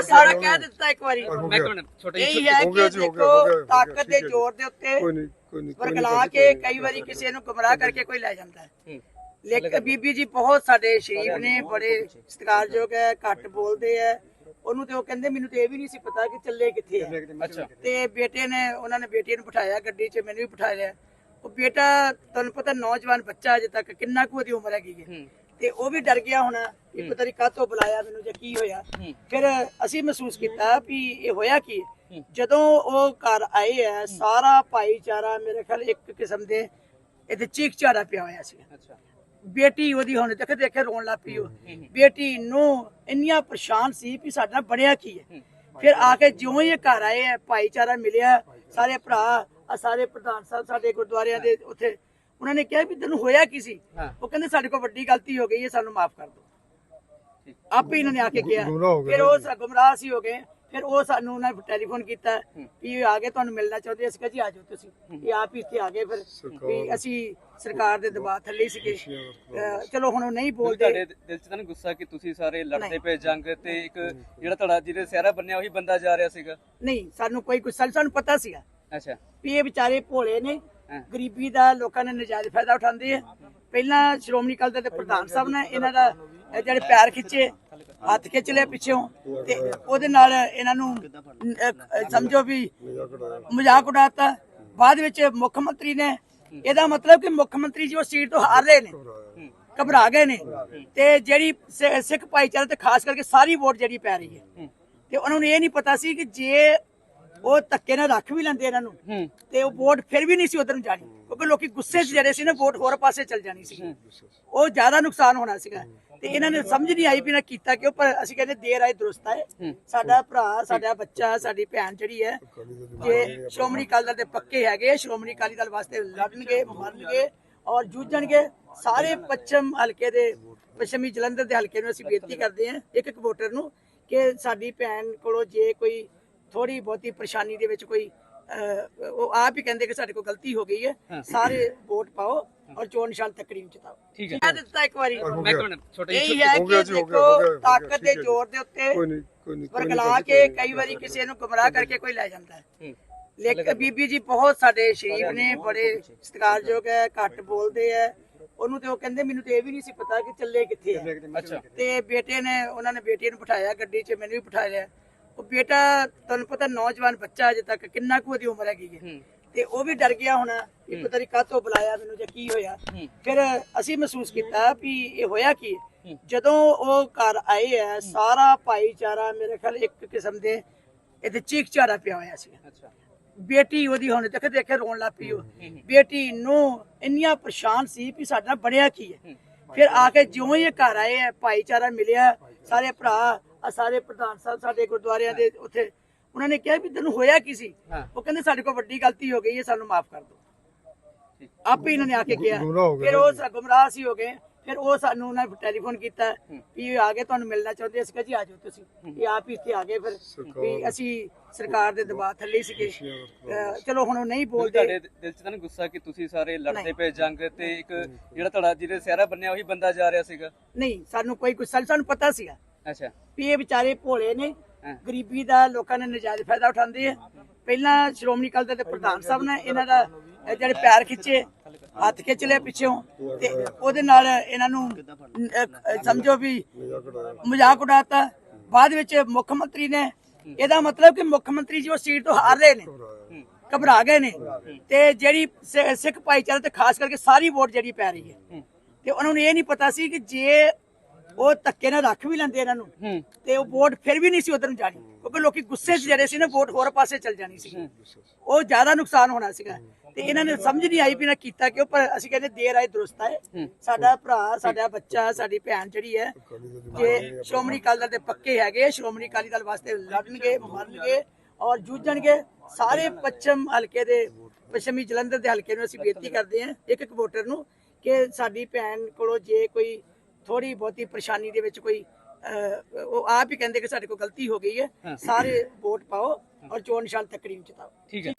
ਉਹ ਸਾਰਾ ਕਹਿ ਦਿੱਤਾ ਇੱਕ ਵਾਰੀ। ਮੈਂ ਇੱਕ ਮਿੰਟ ਛੋਟਾ ਇਹ ਹੈ ਕਿ ਦੇਖੋ ਤਾਕਤ ਦੇ। ਜ਼ੋਰ ਦੇ ਉੱਤੇ ਕੋਈ ਨਹੀਂ ਕੋਈ ਨਹੀਂ ਵਰਗਲਾ ਕੇ ਕਈ ਵਾਰੀ ਕਿਸੇ ਨੂੰ ਗੁੰਮਰਾਹ ਕਰਕੇ ਕੋਈ ਲੈ ਜਾਂਦਾ ਹੈ। ਲੇਕਿਨ ਬੀਬੀ ਜੀ ਬਹੁਤ ਸਾਡੇ ਸ਼ਰੀਫ ਨੇ ਬੜੇ ਸਤਿਕਾਰਯੋਗ ਹੈ ਘੱਟ ਬੋਲਦੇ ਹੈ। ਉਹਨੂੰ ਤੇ ਉਹ ਕਹਿੰਦੇ ਮੈਨੂੰ ਤੇ ਇਹ ਵੀ ਨਹੀਂ ਸੀ ਪਤਾ ਕਿ ਚੱਲੇ ਕਿੱਥੇ ਹੈ ਤੇ ਬੇਟੇ ਨੇ ਉਹਨਾਂ ਨੇ ਬੇਟੀ ਨੂੰ ਬਿਠਾਇਆ ਗੱਡੀ 'ਚ ਮੈਨੂੰ ਵੀ ਬਿਠਾ ਲਿਆ ਉਹ ਬੇਟਾ ਤੁਹਾਨੂੰ ਪਤਾ ਨੌਜਵਾਨ ਬੱਚਾ ਅਜੇ ਤੱਕ ਕਿੰਨਾ ਕੁ ਉਹਦੀ ਉਮਰ ਹੈਗੀ ਹੈ। ਹੂੰ। ਤੇ ਉਹ ਵੀ ਡਰ ਗਿਆ ਹੋਣਾ ਕਿ ਪਤਾ ਨਹੀਂ ਕਾਹਤੋਂ ਬੁਲਾਇਆ ਮੈਨੂੰ ਜਾਂ ਕੀ ਹੋਇਆ। ਫਿਰ ਅਸੀਂ ਮਹਿਸੂਸ ਕੀਤਾ ਵੀ ਇਹ ਹੋਇਆ ਕੀ। ਜਦੋਂ ਉਹ ਘਰ ਆਏ ਆ ਸਾਰਾ ਭਾਈਚਾਰਾ ਮੇਰੇ ਖਿਆਲ ਇੱਕ ਕਿਸਮ ਦੇ ਇਹਦੇ ਚੀਕ ਝਾੜਾ ਪਿਆ ਹੋਇਆ ਸੀ। ਅੱਛਾ। ਬੇਟੀ ਉਹਦੀ ਹੁਣ ਦੇਖ ਦੇਖੇ ਰੋਣ ਲੱਗ ਪਈ ਉਹ। ਬੇਟੀ ਨੂੰ ਇੰਨੀਆਂ ਪਰੇਸ਼ਾਨ ਸੀ ਵੀ ਸਾਡਾ ਬਣਿਆ ਕੀ ਹੈ। ਫਿਰ ਆ ਕੇ ਜਿਉਂ ਹੀ ਇਹ ਘਰ ਆਏ ਆ ਭਾਈਚਾਰਾ ਮਿਲਿਆ ਸਾਰੇ ਭਰਾ ਆ ਸਾਰੇ ਪ੍ਰਧਾਨ ਸਾਹਿਬ ਸਾਡੇ ਗੁਰਦੁਆਰਿਆਂ ਦੇ ਉੱਥੇ ਉਹਨਾਂ ਨੇ ਕਿਹਾ ਵੀ ਤੈਨੂੰ ਹੋਇਆ ਕੀ ਸੀ। ਉਹ ਕਹਿੰਦੇ ਸਾਡੇ ਕੋਲ ਵੱਡੀ ਗਲਤੀ ਹੋ ਗਈ ਹੈ ਸਾਨੂੰ ਮਾਫ ਕਰ ਦਿਓ। ਆਪੇ ਇਹਨਾਂ ਨੇ ਆ ਕੇ ਕਿਹਾ। ਫਿਰ ਉਹ ਸਾ- ਗੁੰਮਰਾਹ ਸੀ ਹੋ ਗਏ। ਫਿਰ ਉਹ ਸਾਨੂੰ ਉਹਨਾਂ ਨੇ ਟੈਲੀਫੋਨ ਕੀਤਾ ਵੀ ਇਹ ਆ ਗਏ ਤੁਹਾਨੂੰ ਮਿਲਣਾ ਚਾਹੁੰਦੇ ਅਸੀਂ ਕਿਹਾ ਜੀ ਆ ਜਾਓ ਤੁਸੀਂ। ਇਹ ਆਪ ਹੀ ਇੱਥੇ ਆ ਗਏ ਫਿਰ ਵੀ ਅਸੀਂ ਸਰਕਾਰ ਦੇ ਦਬਾਅ ਥੱਲੇ ਸੀਗੇ। ਚਲੋ ਹੁਣ ਉਹ ਨਹੀਂ ਬੋਲਦੇ। ਤੁਹਾਡੇ ਦਿਲ 'ਚ ਤਾਂ ਗੁੱਸਾ ਕਿ ਤੁਸੀਂ ਸਾਰੇ ਲੜਦੇ ਪਏ ਜੰਗ ਤੇ ਇੱਕ ਜਿਹੜਾ ਤੁਹਾਡਾ ਜਿਹਦੇ ਸਿਹਰਾ ਬੰਨਿਆ ਉਹੀ ਬੰਦਾ ਜਾ ਰਿਹਾ ਸੀਗਾ। ਨਹੀਂ ਸਾਨੂੰ ਕੋਈ ਗੁੱਸਾ ਨਹੀਂ, ਸਾਨੂੰ ਪਤਾ ਸੀਗਾ ਅੱਛਾ। ਵੀ ਇਹ ਵਿਚਾਰੇ ਭੋਲੇ ਨੇ। ਗਰੀਬੀ ਦਾ ਲੋਕਾਂ ਨੇ ਨਜਾਇਜ਼ ਫਾਇਦਾ ਉਠਾਉਂਦੇ ਆ। ਪਹਿਲਾਂ ਸ਼੍ਰੋਮਣੀ ਅਕਾਲੀ ਦਲ ਦੇ ਪ੍ਰਧਾਨ ਸਾਹਿਬ ਨੇ ਇਹਨਾਂ ਦਾ ਜਿਹੜੇ ਪੈਰ ਖਿੱਚੇ, ਹੱਥ ਖਿੱਚ ਲਿਆ ਪਿੱਛੋਂ ਤੇ ਉਹਦੇ ਨਾਲ ਇਹਨਾਂ ਨੂੰ ਸਮਝੋ ਵੀ ਮਜ਼ਾਕ ਉਡਾਤਾ। ਬਾਅਦ ਵਿੱਚ ਮੁੱਖ ਮੰਤਰੀ ਨੇ ਇਹਦਾ ਮਤਲਬ ਕਿ ਮੁੱਖ ਮੰਤਰੀ ਜੀ ਉਹ ਸੀਟ ਤੋਂ ਹਾਰ ਰਹੇ ਨੇ, ਘਬਰਾ ਗਏ ਨੇ ਤੇ ਜਿਹੜੀ ਸਿੱਖ ਭਾਈਚਾਰੇ ਤੇ ਖਾਸ ਕਰਕੇ ਸਾਰੀ ਵੋਟ ਜਿਹੜੀ ਪੈ ਰਹੀ ਹੈ, ਤੇ ਉਹਨਾਂ ਨੂੰ ਇਹ ਨਹੀਂ ਪਤਾ ਸੀ ਕਿ ਜੇ ਉਹ ਧੱਕੇ ਨਾਲ ਰੱਖ ਵੀ ਲੈਂਦੇ ਇਹਨਾਂ ਨੂੰ। ਤੇ ਉਹ ਵੋਟ ਫਿਰ ਵੀ ਨਹੀਂ ਸੀ ਉਧਰ ਨੂੰ ਜਾਣੀ। ਕਿਉਂਕਿ ਲੋਕੀ ਗੁੱਸੇ 'ਚ ਜਿਹੜੇ ਸੀ ਨਾ ਵੋਟ ਹੋਰ ਪਾਸੇ ਚਲ ਜਾਣੀ ਸੀ। ਉਹ ਜ਼ਿਆਦਾ ਨੁਕਸਾਨ ਹੋਣਾ ਸੀਗਾ। ਤੇ ਇਹਨਾਂ ਨੇ ਸਮਝ ਨਹੀਂ ਆਈ ਵੀ ਨਾ ਕੀਤਾ ਕਿਉਂ ਪਰ ਅਸੀਂ ਕਹਿੰਦੇ ਦੇਰ ਆਏ ਦਰੁਸਤ ਆਏ। ਸਾਡਾ ਭਰਾ ਸਾਡਾ ਬੱਚਾ ਸਾਡੀ ਭੈਣ ਜਿਹੜੀ ਹੈ ਜੇ ਸ਼੍ਰੋਮਣੀ ਅਕਾਲੀ ਦਲ ਦੇ ਪੱਕੇ ਹੈਗੇ ਸ਼੍ਰੋਮਣੀ ਅਕਾਲੀ ਦਲ ਵਾਸਤੇ ਲੜਨਗੇ ਮਰਨਗੇ ਔਰ ਜੂਝਣਗੇ ਸਾਰੇ ਪੱਛਮ ਹਲਕੇ ਦੇ ਪੱਛਮੀ ਜਲੰਧਰ ਦੇ ਹਲਕੇ ਨੂੰ ਅਸੀਂ ਬੇਨਤੀ ਕਰਦੇ ਹਾਂ ਇੱਕ ਇੱਕ ਵੋਟਰ ਨੂੰ ਕਿ ਸਾਡੀ ਭੈਣ ਕੋਲੋਂ ਜੇ ਕੋਈ ਥੋੜੀ ਬਹੁਤੀ ਪਰੇਸ਼ਾਨੀ ਦੇ ਵਿੱਚ ਕੋਈ ਉਹ ਆਪ ਹੀ ਕਹਿੰਦੇ ਕਿ ਸਾਡੇ ਕੋਲ ਗਲਤੀ ਹੋ ਗਈ ਹੈ। ਸਾਰੇ ਵੋਟ ਪਾਓ ਔਰ ਚੋਣ ਨਿਸ਼ਾਨ ਤਕਰੀਮ ਚਤਾਓ ਠੀਕ ਹੈ। ਦਿੱਤਾ ਇੱਕ ਵਾਰੀ। ਮੈਂ ਛੋਟਾ ਇਹ ਹੈ ਕਿ ਦੇਖੋ ਤਾਕਤ ਦੇ। ਜ਼ੋਰ ਦੇ ਉੱਤੇ ਕੋਈ ਨਹੀਂ ਕੋਈ ਨਹੀਂ ਕੋਈ ਨਹੀਂ ਵਰਗਲਾ ਕੇ ਕਈ ਵਾਰੀ ਕਿਸੇ ਨੂੰ ਗੁੰਮਰਾਹ ਕਰਕੇ ਕੋਈ ਲੈ ਜਾਂਦਾ ਹੈ। ਲੇਕਿਨ ਬੀਬੀ ਜੀ ਬਹੁਤ ਸਾਡੇ ਸ਼ਰੀਫ ਨੇ ਬੜੇ ਸਤਿਕਾਰਯੋਗ ਹੈ ਘੱਟ ਬੋਲਦੇ ਹੈ। ਉਹਨੂੰ ਤੇ ਉਹ ਕਹਿੰਦੇ ਮੈਨੂੰ ਤੇ ਇਹ ਵੀ ਨਹੀਂ ਸੀ ਪਤਾ ਕਿ ਚੱਲੇ ਕਿੱਥੇ ਹੈ। ਤੇ ਬੇਟੇ ਨੇ ਉਹਨਾਂ ਨੇ ਬੇਟੀ ਨੂੰ ਬਿਠਾਇਆ ਗੱਡੀ 'ਚ ਮੈਨੂੰ ਵੀ ਬਿਠਾ ਲਿਆ। ਉਹ ਬੇਟਾ ਤੁਹਾਨੂੰ ਪਤਾ ਨੌਜਵਾਨ ਬੱਚਾ ਅਜੇ ਤੱਕ ਕਿੰਨਾ ਕੁ ਉਹਦੀ ਉਮਰ ਹੈਗੀ ਹੈ। ਤੇ ਉਹ ਵੀ ਡਰ ਗਿਆ ਹੋਣਾ ਕਿ ਪਤਾ ਨਹੀਂ ਕਾਹਤੋਂ ਬੁਲਾਇਆ ਮੈਨੂੰ ਜਾਂ ਕੀ ਹੋਇਆ। ਫਿਰ ਅਸੀਂ ਮਹਿਸੂਸ ਕੀਤਾ ਵੀ ਇਹ ਹੋਇਆ ਕੀ। ਜਦੋਂ ਉਹ ਘਰ ਆਏ ਆ ਸਾਰਾ ਭਾਈਚਾਰਾ ਮੇਰੇ ਖਿਆਲ ਇੱਕ ਕਿਸਮ ਦੇ ਇਹਦੇ ਚੀਕ ਝਾੜਾ ਪਿਆ ਹੋਇਆ ਸੀ। ਬੇਟੀ ਉਹਦੀ ਹੁਣ ਦੇਖ ਦੇਖੇ ਰੋਣ ਲੱਗ ਪਈ ਉਹ। ਬੇਟੀ ਨੂੰ ਇੰਨੀਆਂ ਪਰੇਸ਼ਾਨ ਸੀ ਵੀ ਸਾਡਾ ਬਣਿਆ ਕੀ ਹੈ। ਫਿਰ ਆ ਕੇ ਜਿਉਂ ਹੀ ਘਰ ਆਏ ਆ ਭਾਈਚਾਰਾ ਮਿਲਿਆ ਸਾਰੇ ਭਰਾ ਆ ਸਾਰੇ ਪ੍ਰਧਾਨ ਸਾਹਿਬ ਸਾਡੇ ਗੁਰਦੁਆਰਿਆਂ ਦੇ ਉੱਥੇ ਉਹਨਾਂ ਨੇ ਕਿਹਾ ਵੀ ਤੈਨੂੰ ਹੋਇਆ ਕੀ ਸੀ। ਉਹ ਕਹਿੰਦੇ ਸਾਡੇ ਕੋਲ ਵੱਡੀ ਗਲਤੀ ਹੋ ਗਈ ਹੈ ਸਾਨੂੰ ਮਾਫ ਕਰ ਦਿਓ। ਆਪੇ ਇਹਨਾਂ ਨੇ ਆ ਕੇ ਕਿਹਾ। ਫਿਰ ਉਹ ਸਾ- ਗੁੰਮਰਾਹ ਸੀ ਹੋ ਗਏ। ਫਿਰ ਉਹ ਸਾਨੂੰ ਉਹਨਾਂ ਨੇ ਟੈਲੀਫੋਨ ਕੀਤਾ ਵੀ ਆ ਗਏ ਤੁਹਾਨੂੰ ਮਿਲਣਾ ਚਾਹੁੰਦੇ ਅਸੀਂ ਕਿਹਾ ਜੀ ਆ ਜਾਓ ਤੁਸੀਂ। ਇਹ ਆਪ ਹੀ ਇੱਥੇ ਆ ਗਏ ਫਿਰ ਵੀ ਅਸੀਂ ਸਰਕਾਰ ਦੇ ਦਬਾਅ ਥੱਲੇ ਸੀਗੇ। ਅਹ ਚਲੋ ਹੁਣ ਉਹ ਨਹੀਂ ਬੋਲਦੇ। ਤੁਹਾਡੇ ਦਿਲ 'ਚ ਤਾਂ ਨਹੀਂ ਗੁੱਸਾ ਕਿ ਤੁਸੀਂ ਸਾਰੇ ਲੜਦੇ ਪਏ ਜੰਗ ਤੇ ਇੱਕ ਜਿਹੜਾ ਤੁਹਾਡਾ ਜਿਹਦੇ ਸਿਹਰਾ ਬੰਨਿਆ ਉਹੀ ਬੰਦਾ ਜਾ ਰਿਹਾ ਸੀਗਾ? ਨਹੀਂ ਸਾਨੂੰ ਕੋਈ ਗੁੱਸਾ ਨਹੀਂ, ਸਾਨੂੰ ਪਤਾ ਸੀਗਾ। ਅੱਛਾ। ਵੀ ਇਹ ਵਿਚਾਰੇ ਭੋਲੇ ਨੇ। ਗਰੀਬੀ ਦਾ ਲੋਕਾਂ ਨੇ ਨਜਾਇਜ਼ ਫਾਇਦਾ ਉਠਾਉਂਦੇ ਆ। ਪਹਿਲਾਂ ਸ਼੍ਰੋਮਣੀ ਅਕਾਲੀ ਦਲ ਦੇ ਪ੍ਰਧਾਨ ਸਾਹਿਬ ਨੇ ਇਹਨਾਂ ਦਾ ਜਿਹੜੇ ਪੈਰ ਖਿੱਚੇ ਹੱਥ ਖਿੱਚ ਲਿਆ ਪਿੱਛੋਂ ਤੇ ਉਹਦੇ ਨਾਲ ਇਹਨਾਂ ਨੂੰ ਸਮਝੋ ਵੀ ਮਜ਼ਾਕ ਉਡਾਤਾ। ਬਾਅਦ ਵਿੱਚ ਮੁੱਖ ਮੰਤਰੀ ਨੇ ਇਹਦਾ ਮਤਲਬ ਕਿ ਮੁੱਖ ਮੰਤਰੀ ਜੀ ਉਹ ਸੀਟ ਤੋਂ ਹਾਰ ਰਹੇ ਨੇ ਘਬਰਾ ਗਏ ਨੇ। ਤੇ ਜਿਹੜੀ ਸਿੱਖ ਭਾਈਚਾਰੇ ਤੇ ਖਾਸ ਕਰਕੇ ਸਾਰੀ ਵੋਟ ਜਿਹੜੀ ਪੈ ਰਹੀ ਹੈ ਹੂੰ। ਤੇ ਉਹਨਾਂ ਨੂੰ ਇਹ ਨਹੀਂ ਪਤਾ ਸੀ ਕਿ ਜੇ ਉਹ ਧੱਕੇ ਨਾਲ ਰੱਖ ਵੀ ਲੈਂਦੇ ਇਹਨਾਂ ਨੂੰ। ਤੇ ਉਹ ਵੋਟ ਫਿਰ ਵੀ ਨਹੀਂ ਸੀ ਉਧਰ ਨੂੰ ਜਾਣੀ। ਕਿਉਂਕਿ ਲੋਕੀ ਗੁੱਸੇ 'ਚ ਜਿਹੜੇ ਸੀ ਨਾ ਵੋਟ ਹੋਰ ਪਾਸੇ ਚਲ ਜਾਣੀ ਸੀ। ਉਹ ਜ਼ਿਆਦਾ ਨੁਕਸਾਨ ਹੋਣਾ ਸੀਗਾ। ਤੇ ਇਹਨਾਂ ਨੇ ਸਮਝ ਨਹੀਂ ਆਈ ਵੀ ਨਾ ਕੀਤਾ ਕਿਉਂ ਪਰ ਅਸੀਂ ਕਹਿੰਦੇ ਦੇਰ ਆਏ ਦਰੁਸਤ ਆਏ। ਸਾਡਾ ਭਰਾ ਸਾਡਾ ਬੱਚਾ ਸਾਡੀ ਭੈਣ ਜਿਹੜੀ ਹੈ ਜੇ ਸ਼੍ਰੋਮਣੀ ਅਕਾਲੀ ਦਲ ਦੇ ਪੱਕੇ ਹੈਗੇ ਸ਼੍ਰੋਮਣੀ ਅਕਾਲੀ ਦਲ ਵਾਸਤੇ ਲੜਨਗੇ ਮਰਨਗੇ ਔਰ ਜੂਝਣਗੇ ਸਾਰੇ ਪੱਛਮ ਹਲਕੇ ਦੇ ਪੱਛਮੀ ਜਲੰਧਰ ਦੇ ਹਲਕੇ ਨੂੰ ਅਸੀਂ ਬੇਨਤੀ ਕਰਦੇ ਹਾਂ ਇੱਕ ਇੱਕ ਵੋਟਰ ਨੂੰ ਕਿ ਸਾਡੀ ਭੈਣ ਕੋਲੋਂ ਜੇ ਕੋਈ ਥੋੜੀ ਬਹੁਤੀ ਪਰੇਸ਼ਾਨੀ ਦੇ ਵਿੱਚ ਕੋਈ ਅਹ, ਉਹ ਆਪ ਹੀ ਕਹਿੰਦੇ ਕਿ ਸਾਡੇ ਕੋਲ ਗਲਤੀ ਹੋ ਗਈ ਹੈ। ਸਾਰੇ ਵੋਟ ਪਾਓ ਔਰ ਚੋਣ ਨਿਸ਼ਾਨ ਤਕਰੀਮ ਚਤਾਓ ਠੀਕ ਹੈ।